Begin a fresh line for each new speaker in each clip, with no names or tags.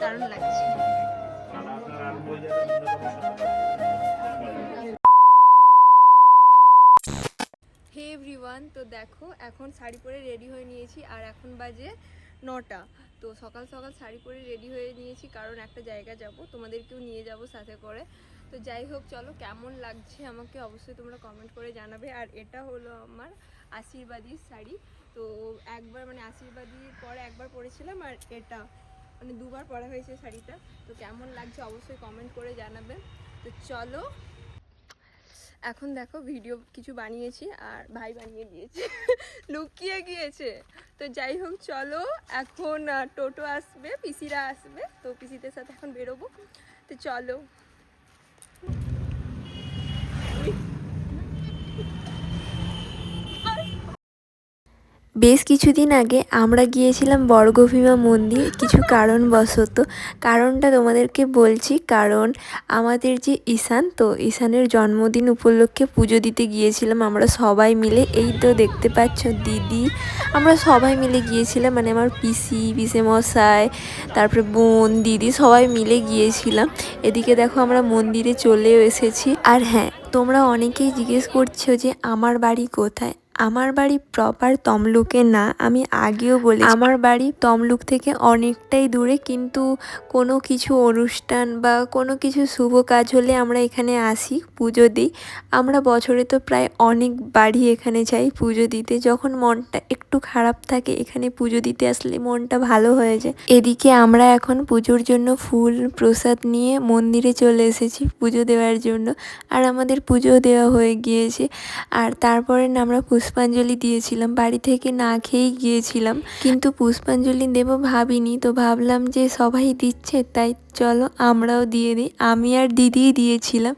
দারুণ লাগছে। হে এভরিওয়ান তো দেখো, এখন শাড়ি পরে রেডি হয়ে নিয়েছি, আর এখন বাজে নটা। তো সকাল সকাল শাড়ি পরে রেডি হয়ে নিয়েছি, কারণ একটা জায়গা যাব, তোমাদেরকেও নিয়ে যাব সাথে করে। তো যাই হোক, চলো, কেমন লাগছে আমাকে অবশ্যই তোমরা কমেন্ট করে জানাবে। আর এটা হলো আমার আশীর্বাদী শাড়ি। তো একবার মানে আশীর্বাদীর পরে একবার পরেছিলাম, আর এটা মানে দুবার পরা হয়েছে শাড়িটা। তো কেমন লাগছে অবশ্যই কমেন্ট করে জানাবেন তো চলো, এখন দেখো ভিডিও কিছু বানিয়েছি আর ভাই বানিয়ে দিয়েছে। লুকিয়ে গিয়েছে। তো যাই হোক, চলো এখন টোটো আসবে, পিসিরা আসবে। তো পিসিদের সাথে এখন বেরোবো। তো চলো।
বেশ কিছুদিন আগে আমরা গিয়েছিলাম বর্গভীমা মন্দির, কিছু কারণবশত। কারণটা তোমাদেরকে বলছি, কারণ আমাদের যে ঈশান, তো ঈশানের জন্মদিন উপলক্ষে পুজো দিতে গিয়েছিলাম আমরা সবাই মিলে। এই তো দেখতে পাচ্ছ দিদি। আমরা সবাই মিলে গিয়েছিলাম মানে আমার পিসি পিসে মশাই তারপরে বোন, দিদি, সবাই মিলে গিয়েছিলাম। এদিকে দেখো আমরা মন্দিরে চলেও এসেছি। আর হ্যাঁ তোমরা অনেকেই জিজ্ঞেস করছ যে আমার বাড়ি কোথায়? আমার বাড়ি প্রপার তমলুকে না, আমি আগেও বলি আমার বাড়ি তমলুক থেকে অনেকটাই দূরে, কিন্তু কোনো কিছু অনুষ্ঠান বা কোনো কিছু শুভ কাজ হলে আমরা এখানে আসি, পুজো দিই। আমরা বছরে তো প্রায় অনেক বাড়ি এখানে যাই পুজো দিতে। যখন মনটা একটু খারাপ থাকে, এখানে পুজো দিতে আসলে মনটা ভালো হয়ে যায়। এদিকে আমরা এখন পুজোর জন্য ফুল, প্রসাদ নিয়ে মন্দিরে চলে এসেছি পুজো দেওয়ার জন্য। আর আমাদের পুজো দেওয়া হয়ে গিয়েছে। আর তারপরে আমরা পুষ্পাঞ্জলি দিয়েছিলাম, বাড়ি থেকে না খেয়েই গিয়েছিলাম। কিন্তু পুষ্পাঞ্জলি দেবো ভাবিনি, তো ভাবলাম যে সবাই দিচ্ছে, তাই চলো আমরাও দিয়ে দিই। আমি আর দিদিই দিয়েছিলাম।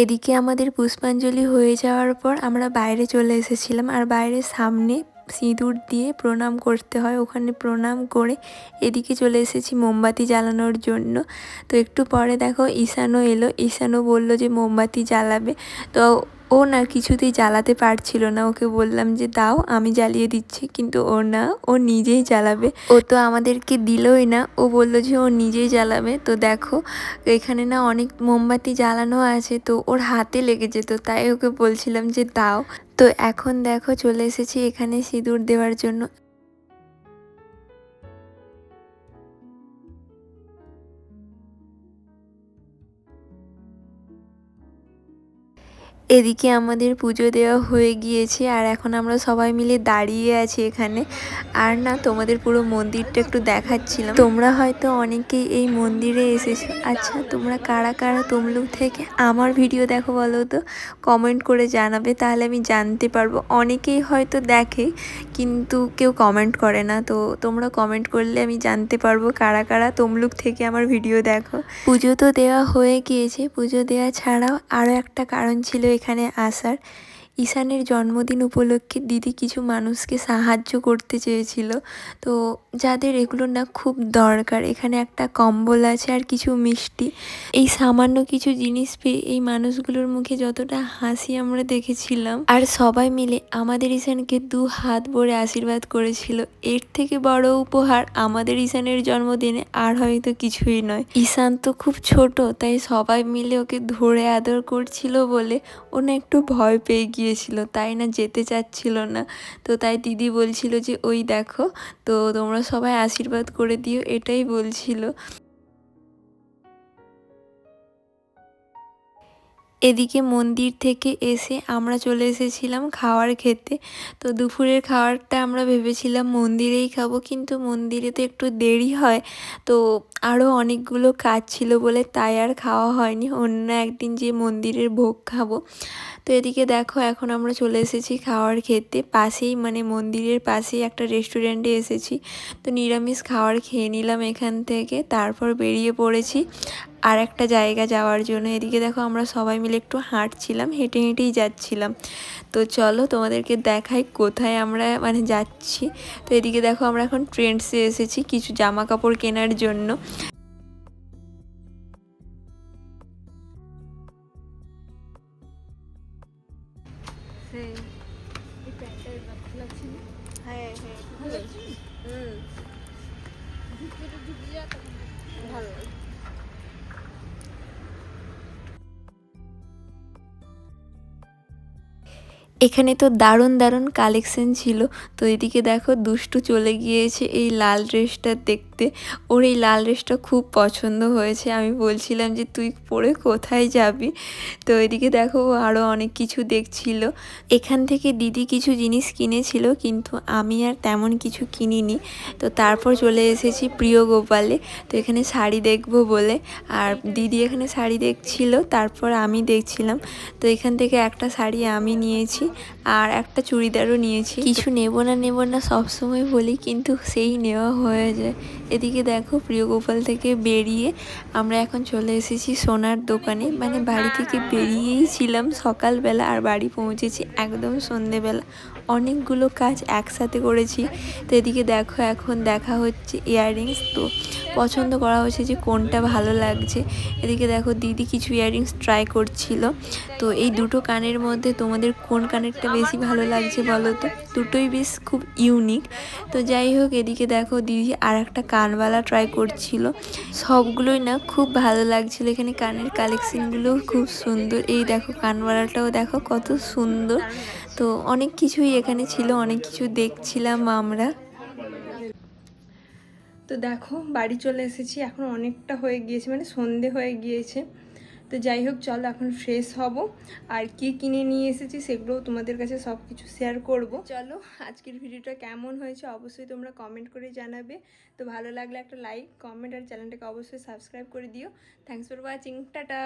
এদিকে আমাদের পুষ্পাঞ্জলি হয়ে যাওয়ার পর আমরা বাইরে চলে এসেছিলাম আর বাইরের সামনে সিঁদুর দিয়ে প্রণাম করতে হয়, ওখানে প্রণাম করে এদিকে চলে এসেছি মোমবাতি জ্বালানোর জন্য। তো একটু পরে দেখো ঈশানও এলো, ঈশানও বলল যে মোমবাতি জ্বালাবে। তো ও না কিছুতেই জ্বালাতে পারছিল না। ওকে বললাম যে, দাও, আমি জ্বালিয়ে দিচ্ছি। কিন্তু ও না, ও নিজেই জ্বালাবে। ও তো আমাদেরকে দিলই না। ও বলল যে, ও নিজেই জ্বালাবে। তো দেখো, এখানে না অনেক মোমবাতি জ্বালানো আছে, তো ওর হাতে লেগে যেত। তাই ওকে বলছিলাম যে, দাও। তো এখন দেখো, চলে এসেছি এখানে সিঁদুর দেওয়ার জন্য। এদিকে আমাদের পুজো দেওয়া হয়ে গিয়েছে আর এখন আমরা সবাই মিলে দাঁড়িয়ে আছি এখানে। আর না, তোমাদের পুরো মন্দিরটা একটু দেখাচ্ছিলাম। তোমরা হয়তো অনেকেই এই মন্দিরে এসেছ। আচ্ছা তোমরা কারা কারা তমলুক থেকে আমার ভিডিও দেখো বলো তো? কমেন্ট করে জানাবে, তাহলে আমি জানতে পারব। অনেকেই হয়তো দেখে, কিন্তু কেউ কমেন্ট করে না। তো তোমরা কমেন্ট করলে আমি জানতে পারব কারা কারা তমলুক থেকে আমার ভিডিও দেখো। পুজো তো দেওয়া হয়ে গিয়েছে। পুজো দেওয়া ছাড়াও আরও একটা কারণ ছিল এখানে আসার ঈশানের জন্মদিন উপলক্ষে দিদি কিছু মানুষকে সাহায্য করতে চেয়েছিল। তো যাদের এগুলো না খুব দরকার, এখানে একটা কম্বল আছে আর কিছু মিষ্টি। এই সামান্য কিছু জিনিস পেয়ে এই মানুষগুলোর মুখে যতটা হাসি আমরা দেখেছিলাম। আর সবাই মিলে আমাদের ঈশানকে দু হাত ভরে আশীর্বাদ করেছিল। এর থেকে বড় উপহার আমাদের ঈশানের জন্মদিনে আর হয়তো কিছুই নয়। ঈশান তো খুব ছোট, তাই সবাই মিলে ওকে ধরে আদর করছিল বলে ও না একটু ভয় পেয়ে গিয়েছিল, তাই না যেতে চাচ্ছিল না। তো তাই দিদি বলছিল যে, ওই দেখো, তো তোমরা সবাই আশীর্বাদ করে দিও, এটাই বলছিল। এদিকে মন্দির থেকে এসে আমরা চলে এসেছিলাম খাওয়ার খেতে। তো দুপুরের খাবারটা আমরা ভেবেছিলাম মন্দিরেই খাব, কিন্তু মন্দিরে তো একটু দেরি হয়। তো আরও অনেকগুলো কাজ ছিল বলে তাই আর খাওয়া হয়নি। অন্য একদিন যে মন্দিরের ভোগ খাব। তো এদিকে দেখো, এখন আমরা চলে এসেছি খাওয়ার খেতে। পাশেই মানে মন্দিরের পাশেই একটা রেস্টুরেন্টে এসেছি। তো নিরামিষ খাওয়ার খেয়ে নিলাম এখান থেকে। তারপর বেরিয়ে পড়েছি আর একটা জায়গা যাওয়ার জন্য। এদিকে দেখো, আমরা সবাই মিলে একটু হাঁটছিলাম, হেঁটে হেঁটেই যাচ্ছিলাম। তো চলো, তোমাদেরকে দেখাই কোথায় আমরা মানে যাচ্ছি। তো এদিকে দেখো, আমরা এখন ট্রেন্ডসে এসেছি কিছু জামা কাপড় কেনার জন্য।
হ্যাঁ ঢুকে বলছি। ভালো লাগে
এখানে তো দারুণ দারুণ কালেকশন ছিল। তো এদিকে দেখো দুষ্টু চলে গিয়েছে এই লাল ড্রেসটা দেখতে। ওর এই লাল ড্রেসটা খুব পছন্দ হয়েছে। আমি বলছিলাম যে, তুই পরে কোথায় যাবি? তো এদিকে দেখো আরও অনেক কিছু দেখছিল। এখান থেকে দিদি কিছু জিনিস কিনেছিল, কিন্তু আমি আর তেমন কিছু কিনিনি। তো তারপর চলে এসেছি প্রিয় গোপালে। তো এখানে শাড়ি দেখব বলে। আর দিদি এখানে শাড়ি দেখছিল, তারপর আমি দেখছিলাম। তো এখান থেকে একটা শাড়ি আমি নিয়েছি। আর একটা চুড়িদারও নিয়েছি। কিছু নেব না নেব না সবসময় বলি, কিন্তু সেই নেওয়া হয়ে যায়। এদিকে দেখো প্রিয় গোপাল থেকে বেরিয়ে আমরা এখন চলে এসেছি সোনার দোকানে। মানে বাড়ি থেকে বেরিয়েই ছিলাম সকালবেলা আর বাড়ি পৌঁছেছি একদম সন্ধেবেলা। অনেকগুলো কাজ একসাথে করেছি। তো এদিকে দেখো এখন দেখা হচ্ছে ইয়াররিংস। তো পছন্দ করা হয়েছে যে কোনটা ভালো লাগছে। এদিকে দেখো দিদি কিছু ইয়াররিংস ট্রাই করছিল। তো এই দুটো কানের মধ্যে তোমাদের কোন কানেরটা বেশি ভালো লাগছে বলো তো? দুটোই বেশ খুব ইউনিক তো যাই হোক, এদিকে দেখো দিদি আর একটা কানবালা ট্রাই করছিল। সবগুলোই না খুব ভালো লাগছিল। এখানে কানের কালেকশনগুলো খুব সুন্দর। এই দেখো কানবালাটাও দেখো কত সুন্দর। তো অনেক কিছুই এখানে ছিল, অনেক কিছু দেখছিলাম আমরা।
তো দেখো, বাড়ি চলে এসেছি। এখন অনেকটা হয়ে গিয়েছে মানে সন্ধে হয়ে গিয়েছে। তো যাই হোক, চলো এখন ফ্রেশ হব। আর কি কিনে নিয়ে এসেছি সেগুলোও তোমাদের কাছে সব কিছু শেয়ার করব। চলো, আজকের ভিডিওটা কেমন হয়েছে অবশ্যই তোমরা কমেন্ট করে জানাবে। তো ভালো লাগলে একটা লাইক কমেন্ট আর চ্যানেলটাকে অবশ্যই সাবস্ক্রাইব করে দিও। Thanks for watching tata!